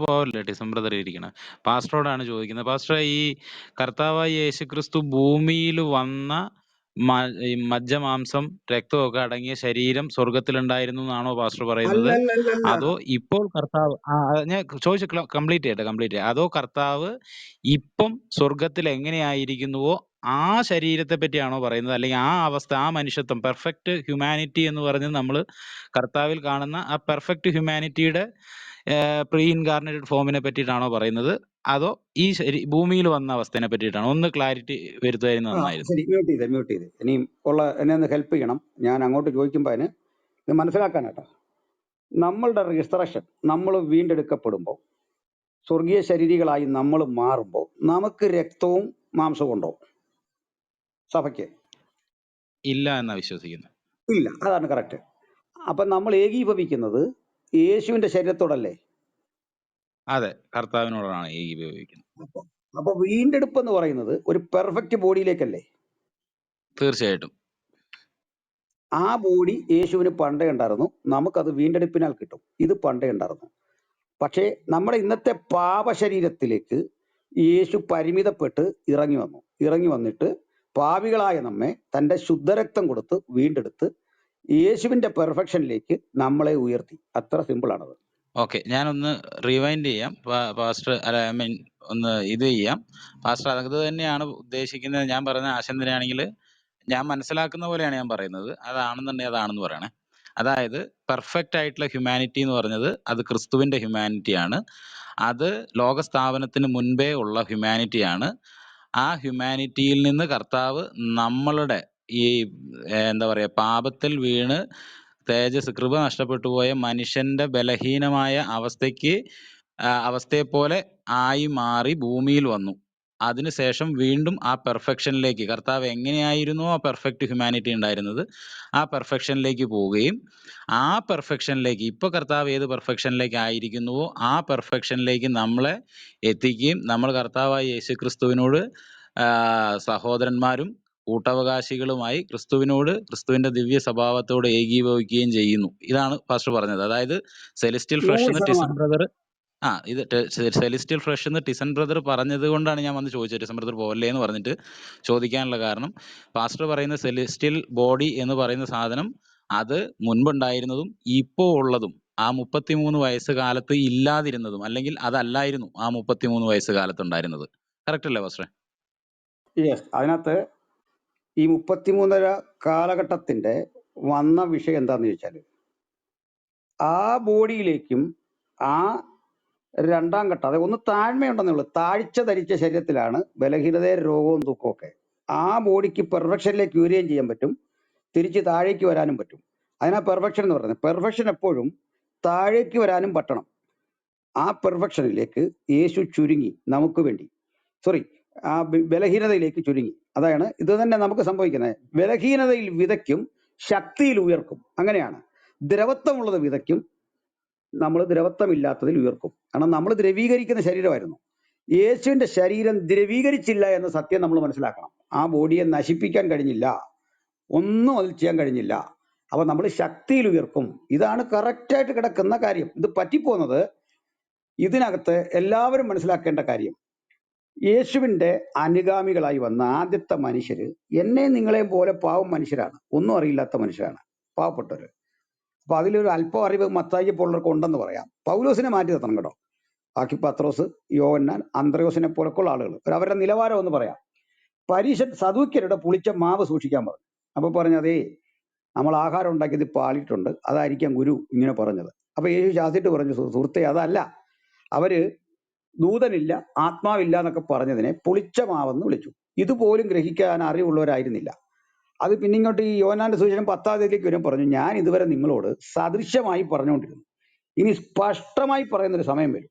പോവല്ലേ ഡിസംബർ ഇരിക്കണേ. പാസ്റ്ററോടാണ് ചോദിക്കുന്നത്. പാസ്റ്റർ ഈ കർത്താവായ യേശുക്രിസ്തു ഭൂമിയിൽ വന്ന മ- ഈ മജ്ജമാംസം രക്തമൊക്കെ അടങ്ങിയ ശരീരം സ്വർഗത്തിലുണ്ടായിരുന്നു എന്നാണോ പാസ്റ്റർ പറയുന്നത്? അതോ ഇപ്പോൾ കർത്താവ് ആ ആ, ഞാൻ ചോദിച്ചു കംപ്ലീറ്റ് ചെയ്യട്ടെ കംപ്ലീറ്റ് ചെയ്യട്ടെ അതോ കർത്താവ് ഇപ്പം സ്വർഗത്തിൽ എങ്ങനെയായിരിക്കുന്നുവോ ആ ശരീരത്തെ പറ്റിയാണോ പറയുന്നത്? അല്ലെങ്കിൽ ആ അവസ്ഥ ആ മനുഷ്യത്വം പെർഫെക്റ്റ് ഹ്യൂമാനിറ്റി എന്ന് പറഞ്ഞ് നമ്മൾ കർത്താവിൽ കാണുന്ന ആ പെർഫെക്റ്റ് ഹ്യൂമാനിറ്റിയുടെ പ്രീ ഇൻകാർണേറ്റഡ് ഫോമിനെ പറ്റിയിട്ടാണോ പറയുന്നത്? അതോ ഈ ശരി ഭൂമിയിൽ വന്ന അവസ്ഥയെ പറ്റിയിട്ടാണോ? ഒന്ന് ക്ലാരിറ്റി വരുത്തുമായിരുന്നു നന്നായിരുന്നു. ശരി മ്യൂട്ട് ചെയ്തേ മ്യൂട്ട് ചെയ്തേ. ഇനിയും ഉള്ള എന്നെ ഒന്ന് ഹെൽപ്പ് ചെയ്യണം. ഞാൻ അങ്ങോട്ട് ചോദിക്കുമ്പോൾ അതിന് ഇത് മനസ്സിലാക്കാനാട്ടോ. നമ്മളുടെ റിസറക്ഷൻ നമ്മൾ വീണ്ടെടുക്കപ്പെടുമ്പോൾ സ്വർഗീയ ശരീരികളായി നമ്മൾ മാറുമ്പോൾ നമുക്ക് രക്തവും മാംസവും ഉണ്ടോ? സഭയ്ക്ക്? ഇല്ല എന്നാ വിശ്വസിക്കുന്നത്. ഇല്ല അതാണ് കറക്റ്റ്. അപ്പൊ നമ്മൾ ഏകീഭവിക്കുന്നത് യേശുവിന്റെ ശരീരത്തോടല്ലേ? അതെ കർത്താവിനോടാണ് ഏകീഭവിക്കുന്നത് അപ്പൊ അപ്പൊ വീണ്ടെടുപ്പ് എന്ന് പറയുന്നത് ഒരു പെർഫെക്റ്റ് ബോഡിയിലേക്കല്ലേ? തീർച്ചയായിട്ടും. ആ ബോഡി യേശുവിന് പണ്ടേ ഉണ്ടായിരുന്നു. നമുക്കത് വീണ്ടെടുപ്പിനാൽ കിട്ടും. ഇത് പണ്ടേ ഉണ്ടായിരുന്നു. പക്ഷേ നമ്മുടെ ഇന്നത്തെ പാപ ശരീരത്തിലേക്ക് യേശു പരിമിതപ്പെട്ട് ഇറങ്ങി വന്നു. ഇറങ്ങി വന്നിട്ട് പാപികളായ നമ്മെ തന്റെ ശുദ്ധരക്തം കൊടുത്ത് വീണ്ടെടുത്ത് യേശുവിന്റെ പെർഫെക്ഷനിലേക്ക് നമ്മളെ ഉയർത്തി. അത്ര സിമ്പിൾ ആണത് ഓക്കെ ഞാനൊന്ന് റിവൈൻഡ് ചെയ്യാം. പാസ്റ്റർ അല്ല ഐ മീൻ ഒന്ന് ഇത് ചെയ്യാം. പാസ്റ്റർ അത് തന്നെയാണ് ഉദ്ദേശിക്കുന്നത്. ഞാൻ പറഞ്ഞ ആശയം തന്നെയാണെങ്കിൽ ഞാൻ മനസ്സിലാക്കുന്ന പോലെയാണ് ഞാൻ പറയുന്നത്. അതാണെന്നുണ്ടെങ്കിൽ അതാണെന്ന് പറയണേ. അതായത് പെർഫെക്റ്റ് ആയിട്ടുള്ള ഹ്യൂമാനിറ്റി എന്ന് പറഞ്ഞത് അത് ക്രിസ്തുവിന്റെ ഹ്യൂമാനിറ്റി ആണ്. അത് ലോകസ്ഥാപനത്തിന് മുൻപേ ഉള്ള ഹ്യൂമാനിറ്റി ആണ്. ആ ഹ്യൂമാനിറ്റിയിൽ നിന്ന് കർത്താവ് നമ്മളുടെ ഈ എന്താ പറയുക പാപത്തിൽ വീണ് തേജസ് കൃപ നഷ്ടപ്പെട്ടു പോയ മനുഷ്യന്റെ ബലഹീനമായ അവസ്ഥയ്ക്ക് അവസ്ഥയെ പോലെ ആയി മാറി ഭൂമിയിൽ വന്നു. അതിനുശേഷം വീണ്ടും ആ പെർഫെക്ഷനിലേക്ക് കർത്താവ് എങ്ങനെയായിരുന്നു ആ പെർഫെക്റ്റ് ഹ്യൂമാനിറ്റി ഉണ്ടായിരുന്നത്? ആ പെർഫെക്ഷനിലേക്ക് പോവുകയും ആ പെർഫെക്ഷനിലേക്ക് ഇപ്പൊ കർത്താവ് ഏത് പെർഫെക്ഷനിലേക്ക് ആയിരിക്കുന്നുവോ ആ പെർഫെക്ഷനിലേക്ക് നമ്മളെ എത്തിക്കുകയും നമ്മൾ കർത്താവായ യേശു ക്രിസ്തുവിനോട് സഹോദരന്മാരും കൂട്ടവകാശികളുമായി ക്രിസ്തുവിനോട് ക്രിസ്തുവിന്റെ ദിവ്യ സ്വഭാവത്തോട് ഏകീഭവിക്കുകയും ചെയ്യുന്നു. ഇതാണ് പാസ്റ്റർ പറഞ്ഞത്. അതായത് സെലിസ്റ്റിയൽ ഫ്രഷ് എന്ന് ടിസൺ ബ്രദർ ആ ഇത് സെലിസ്റ്റിയൽ ഫ്രഷ് എന്ന് ടിസൺ ബ്രദർ പറഞ്ഞത് കൊണ്ടാണ് ഞാൻ വന്ന് ചോദിച്ചത്. ടിസൺ ബ്രദർ പോവല്ലേ എന്ന് പറഞ്ഞിട്ട് ചോദിക്കാനുള്ള കാരണം പാസ്റ്റർ പറയുന്ന സെലിസ്റ്റിയൽ ബോഡി എന്ന് പറയുന്ന സാധനം അത് മുൻപുണ്ടായിരുന്നതും ഇപ്പോൾ ഉള്ളതും ആ മുപ്പത്തിമൂന്ന് വയസ്സ് കാലത്ത് ഇല്ലാതിരുന്നതും അല്ലെങ്കിൽ അതല്ലായിരുന്നു ആ മുപ്പത്തിമൂന്ന് വയസ്സ് കാലത്ത് ഉണ്ടായിരുന്നത്. കറക്റ്റ് അല്ലേ പാസ്റ്ററെ യെസ് അതിനകത്ത് ഈ മുപ്പത്തിമൂന്നര കാലഘട്ടത്തിന്റെ വന്ന വിഷയം എന്താണെന്ന് ചോദിച്ചാൽ ആ ബോഡിയിലേക്കും ആ രണ്ടാം ഘട്ടം അതായത് ഒന്ന് താഴ്മയുണ്ടെന്നേ ഉള്ളൂ താഴ്ച ധരിച്ച ശരീരത്തിലാണ് ബലഹീനതയെ രോഗവും ദുഃഖവും ഒക്കെ. ആ ബോഡിക്ക് പെർഫെക്ഷനിലേക്ക് ഉയരുകയും ചെയ്യാൻ പറ്റും തിരിച്ച് താഴേക്ക് വരാനും പറ്റും. അതിനാ പെർഫെക്ഷൻ എന്ന് പറയുന്നത്. പെർഫെക്ഷൻ എപ്പോഴും താഴേക്ക് വരാനും പറ്റണം. ആ പെർഫെക്ഷനിലേക്ക് യേശു ചുരുങ്ങി നമുക്ക് വേണ്ടി. സോറി ആ ബലഹീനതയിലേക്ക് ചുരുങ്ങി. അതാണ് ഇത് തന്നെ നമുക്ക് സംഭവിക്കുന്നത്. ബലഹീനതയിൽ വിതയ്ക്കും ശക്തിയിൽ ഉയർക്കും. അങ്ങനെയാണ്. ദ്രവത്വമുള്ളത് വിതയ്ക്കും നമ്മൾ ദ്രവത്വമില്ലാത്തതിൽ ഉയർക്കും. കാരണം നമ്മൾ ദ്രവീകരിക്കുന്ന ശരീരമായിരുന്നു. യേശുവിന്റെ ശരീരം ദ്രവീകരിച്ചില്ല എന്ന സത്യം നമ്മൾ മനസ്സിലാക്കണം. ആ ബോഡിയെ നശിപ്പിക്കാൻ കഴിഞ്ഞില്ല. ഒന്നും അതിൽ ചെയ്യാൻ കഴിഞ്ഞില്ല. അപ്പൊ നമ്മൾ ശക്തിയിൽ ഉയർക്കും. ഇതാണ് കറക്റ്റായിട്ട് കിടക്കുന്ന കാര്യം. ഇത് പറ്റിപ്പോകുന്നത് ഇതിനകത്ത് എല്ലാവരും മനസ്സിലാക്കേണ്ട കാര്യം. യേശുവിന്റെ അനുഗാമികളായി വന്ന ആദ്യത്തെ മനുഷ്യർ എന്നെ നിങ്ങളെയും പോലെ പാവം മനുഷ്യരാണ്. ഒന്നും അറിയില്ലാത്ത മനുഷ്യരാണ്. പാവപ്പെട്ടവര്. അപ്പൊ അതിലൊരു അല്പം അറിവ് മത്തായി പോലുള്ളവർക്ക് ഉണ്ടെന്ന് പറയാം. പൗലോസിനെ മാറ്റി നിർത്തണം കേട്ടോ. ബാക്കി പത്രോസ് യോവന്നാൻ അന്ത്രയോസിനെ പോലൊക്കെയുള്ള ആളുകൾ അവരുടെ നിലവാരം ഒന്ന് പറയാം. പരീക്ഷ സദൂക്യരുടെ പുളിച്ച മാവ് സൂക്ഷിക്കാൻ പറഞ്ഞു. അപ്പൊ പറഞ്ഞു അതേ നമ്മൾ ആഹാരം ഉണ്ടാക്കിയത് പാളിട്ടുണ്ട് അതായിരിക്കാം ഗുരു ഇങ്ങനെ പറഞ്ഞത്. അപ്പൊ യേശു ശാസിട്ട് പറഞ്ഞു സുഹൃത്തേ അതല്ല. അവർ ദൂതനില്ല ആത്മാവില്ല എന്നൊക്കെ പറഞ്ഞതിനെ പുളിച്ച മാവെന്ന് വിളിച്ചു. ഇതുപോലും ഗ്രഹിക്കാൻ അറിവുള്ളവരായിരുന്നില്ല. അത് പിന്നെ ഇങ്ങോട്ട് ഈ യോനാന്റെ സുവിശേഷം പത്താം തീയതിയിലേക്ക് വരും പറഞ്ഞു ഞാൻ ഇതുവരെ നിങ്ങളോട് സദൃശ്യമായി പറഞ്ഞുകൊണ്ടിരുന്നു. ഇനി സ്പഷ്ടമായി പറയുന്നൊരു സമയം വരും.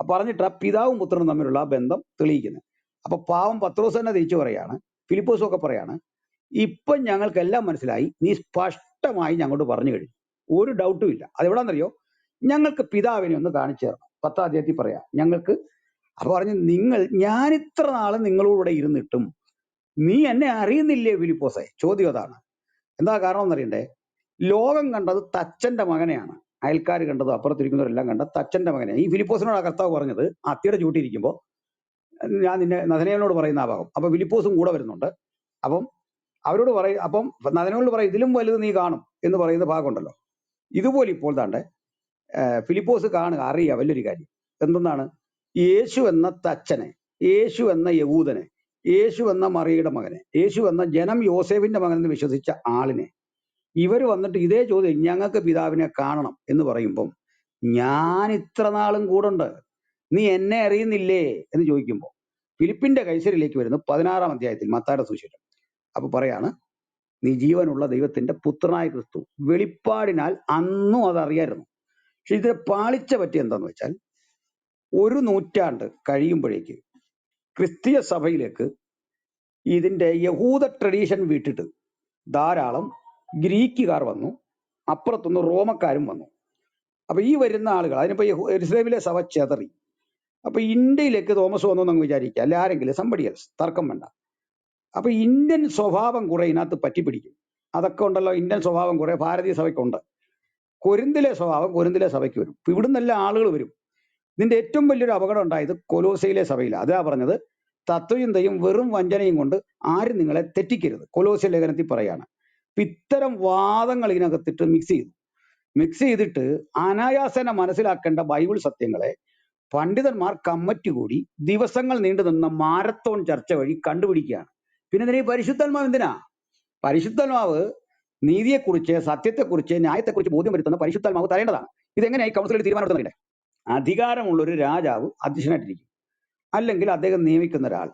അപ്പൊ പറഞ്ഞിട്ട് ആ പിതാവും പുത്രനും തമ്മിലുള്ള ബന്ധം തെളിയിക്കുന്നത്. അപ്പൊ പാവം പത്രോസ് തന്നെ തിരിച്ചു പറയാണ് ഫിലിപ്പോസും ഒക്കെ പറയാണ് ഇപ്പൊ ഞങ്ങൾക്കെല്ലാം മനസ്സിലായി നീ സ്പഷ്ടമായി ഞങ്ങളോട് പറഞ്ഞു കഴിഞ്ഞു. ഒരു ഡൗട്ടും ഇല്ല. അതെവിടാന്നറിയോ? ഞങ്ങൾക്ക് പിതാവിനെ ഒന്ന് കാണിച്ചു തരണം. പത്താം അധ്യായത്തിൽ പറയാം. ഞങ്ങൾക്ക് അപ്പൊ പറഞ്ഞു നിങ്ങൾ ഞാൻ ഇത്ര നാൾ നിങ്ങളോടെ ഇരുന്നിട്ടും നീ എന്നെ അറിയുന്നില്ലേ വിലിപ്പോസെ ചോദ്യം അതാണ്. എന്താ കാരണം എന്നറിയണ്ടേ? ലോകം കണ്ടത് തച്ചന്റെ മകനെയാണ്. അയൽക്കാർ കണ്ടത് അപ്പുറത്തിരിക്കുന്നവരെല്ലാം കണ്ട തച്ചന്റെ മകനെ ഈ ഫിലിപ്പോസിനോട് കർത്താവ് പറഞ്ഞത്. അത്തിയുടെ ചൂട്ടിയിരിക്കുമ്പോൾ ഞാൻ നിന്നെ നദനയോട് പറയുന്ന ആ ഭാഗം. അപ്പൊ ഫിലിപ്പോസും കൂടെ വരുന്നുണ്ട്. അപ്പം അവരോട് പറയും അപ്പം നദനയോട് പറയും ഇതിലും വലുത് നീ കാണും എന്ന് പറയുന്ന ഭാഗമുണ്ടല്ലോ ഇതുപോലെ ഇപ്പോൾ താണ്ടെ ഫിലിപ്പോസ് കാണുക അറിയുക വലിയൊരു കാര്യം. എന്തെന്നാണ്? യേശു എന്ന തച്ചനെ യേശു എന്ന യഹൂദനെ യേശു എന്ന മറിയുടെ മകനെ യേശു എന്ന ജനം യോസേഫിന്റെ മകനെന്ന് വിശ്വസിച്ച ആളിനെ. ഇവർ വന്നിട്ട് ഇതേ ചോദ്യം ഞങ്ങൾക്ക് പിതാവിനെ കാണണം എന്ന് പറയുമ്പം ഞാൻ ഇത്ര നാളും കൂടുണ്ട് നീ എന്നെ അറിയുന്നില്ലേ? എന്ന് ചോദിക്കുമ്പോൾ ഫിലിപ്പിന്റെ കൈസരിലേക്ക് വരുന്നു പതിനാറാം അധ്യായത്തിൽ മത്തായുടെ സുശേഷം അപ്പൊ പറയാണ് നീ ജീവനുള്ള ദൈവത്തിന്റെ പുത്രനായ ക്രിസ്തു വെളിപ്പാടിനാൽ അന്നും അതറിയായിരുന്നു. പക്ഷെ ഇതിനെ പാളിച്ച പറ്റി എന്താന്ന് വെച്ചാൽ ഒരു നൂറ്റാണ്ട് കഴിയുമ്പോഴേക്ക് ക്രിസ്തീയ സഭയിലേക്ക് ഇതിന്റെ യഹൂദ ട്രഡീഷൻ വിട്ടിട്ട് ധാരാളം ഗ്രീക്കുകാർ വന്നു അപ്പുറത്തുനിന്ന് റോമക്കാരും വന്നു. അപ്പൊ ഈ വരുന്ന ആളുകൾ അതിനിപ്പോ യഹൂ- സഭ ചെതറി. അപ്പൊ ഇന്ത്യയിലേക്ക് തോമസ് വന്നു എന്നങ്ങ് വിചാരിക്കുക അല്ല ആരെങ്കിലും? സംബടി തർക്കം വേണ്ട. അപ്പൊ ഇന്ത്യൻ സ്വഭാവം കുറെ ഇതിനകത്ത് പറ്റിപ്പിടിക്കും. അതൊക്കെ ഉണ്ടല്ലോ ഇന്ത്യൻ സ്വഭാവം കുറെ ഭാരതീയ സഭയ്ക്കുണ്ട്. കൊരിന്തിലെ സ്വഭാവം കൊരിന്തിലെ സഭയ്ക്ക് വരും. ഇപ്പൊ ഇവിടുന്നെല്ലാം ആളുകൾ വരും. ഇതിന്റെ ഏറ്റവും വലിയൊരു അപകടം ഉണ്ടായത് കൊലോസയിലെ സഭയിൽ അതാ പറഞ്ഞത്. തത്വചിന്തയും വെറും വഞ്ചനയും കൊണ്ട് ആരും നിങ്ങളെ തെറ്റിക്കരുത്. കൊലോസ്യ ലേഖനത്തിൽ പറയാണ്. ഇത്തരം വാദങ്ങൾ ഇതിനകത്തിട്ട് മിക്സ് ചെയ്തു. മിക്സ് ചെയ്തിട്ട് അനായാസന മനസ്സിലാക്കേണ്ട ബൈബിൾ സത്യങ്ങളെ പണ്ഡിതന്മാർ കമ്മറ്റി കൂടി ദിവസങ്ങൾ നീണ്ടു നിന്ന മാരത്തോൺ ചർച്ച വഴി കണ്ടുപിടിക്കുകയാണ്. പിന്നെ ഇതിന് ഈ പരിശുദ്ധാത്മാവ് എന്തിനാ? പരിശുദ്ധാത്മാവ് നീതിയെക്കുറിച്ച് സത്യത്തെക്കുറിച്ച് ന്യായത്തെക്കുറിച്ച് ബോധ്യം വരുത്തുന്ന പരിശുദ്ധാത്മാവ് തരേണ്ടതാണ്. ഇതെങ്ങനെയായി കൗൺസിലിൽ തീരുമാനം അധികാരമുള്ള ഒരു രാജാവ് അധ്യക്ഷനായിട്ടിരിക്കും. അല്ലെങ്കിൽ അദ്ദേഹം നിയമിക്കുന്ന ഒരാൾ.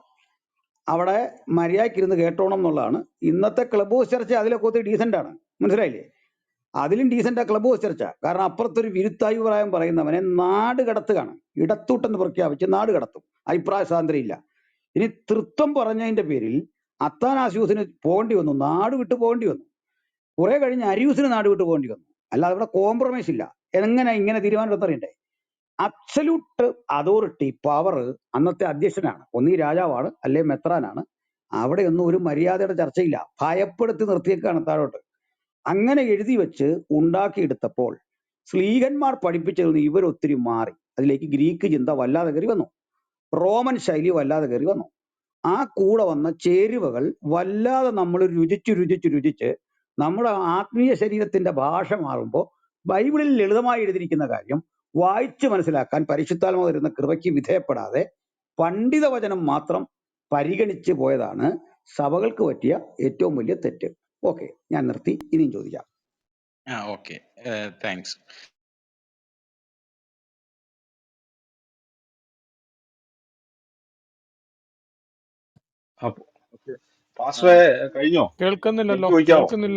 അവിടെ മര്യാദയ്ക്കിരുന്ന് കേട്ടോണം എന്നുള്ളതാണ്. ഇന്നത്തെ ക്ലബ് ഹൗസ് ചർച്ച അതിലൊക്കെ ഒത്തിരി ഡീസെന്റ് ആണ്. മനസ്സിലായില്ലേ? അതിലും ഡീസന്റ് ആ ക്ലബ് ഹൗസ് ചർച്ച. കാരണം അപ്പുറത്തൊരു വിരുത്താഭിപ്രായം പറയുന്നവനെ നാട് കടത്തുകയാണ്. ഇടത്തൂട്ടെന്ന് പ്രഖ്യാപിച്ച് നാട് കടത്തും. അഭിപ്രായ സ്വാതന്ത്ര്യം ഇല്ല ഇനി തൃത്വം പറഞ്ഞതിന്റെ പേരിൽ അത്താനാസ്യൂസിന് പോകേണ്ടി വന്നു. നാട് വിട്ടു പോകേണ്ടി വന്നു. കുറെ കഴിഞ്ഞ് അരിയൂസിന് നാട് വിട്ടു പോകേണ്ടി വന്നു. അല്ലാതെ ഇവിടെ കോംപ്രമൈസ് ഇല്ല. എങ്ങനെ ഇങ്ങനെ തീരുമാനം എടുത്തറിയണ്ടേ അബ്സല്യൂട്ട് അതോറിറ്റി പവർ അന്നത്തെ അധ്യക്ഷനാണ്. ഒന്നീ രാജാവാണ് അല്ലെ മെത്രാനാണ്. അവിടെയൊന്നും ഒരു മര്യാദയുടെ ചർച്ചയില്ല. ഭയപ്പെടുത്തി നിർത്തിയേക്കാണ് താഴോട്ട്. അങ്ങനെ എഴുതി വെച്ച് ഉണ്ടാക്കിയെടുത്തപ്പോൾ സ്ലീഹന്മാർ പഠിപ്പിച്ചതിൽ നിന്ന് ഇവരൊത്തിരി മാറി. അതിലേക്ക് ഗ്രീക്ക് ചിന്ത വല്ലാതെ കയറി വന്നു. റോമൻ ശൈലി വല്ലാതെ കയറി വന്നു. ആ കൂടെ വന്ന ചേരുവകൾ വല്ലാതെ നമ്മൾ രുചിച്ച് രുചിച്ച് രുചിച്ച് നമ്മുടെ ആത്മീയ ശരീരത്തിന്റെ ഭാഷ മാറുമ്പോൾ ബൈബിളിൽ ലളിതമായി എഴുതിയിരിക്കുന്ന കാര്യം വായിച്ചു മനസ്സിലാക്കാൻ പരിശുദ്ധാത്മ തരുന്ന കൃപയ്ക്ക് വിധേയപ്പെടാതെ പണ്ഡിത വചനം മാത്രം പരിഗണിച്ച് പോയതാണ് സഭകൾക്ക് പറ്റിയ ഏറ്റവും വലിയ തെറ്റ്. ഓക്കെ ഞാൻ നിർത്തി. ഇനിയും ചോദിക്കാം. ആ ഓക്കെ. താങ്ക്സ്. കഴിഞ്ഞോ? കേൾക്കുന്നില്ലല്ലോ. കേൾക്കുന്നില്ല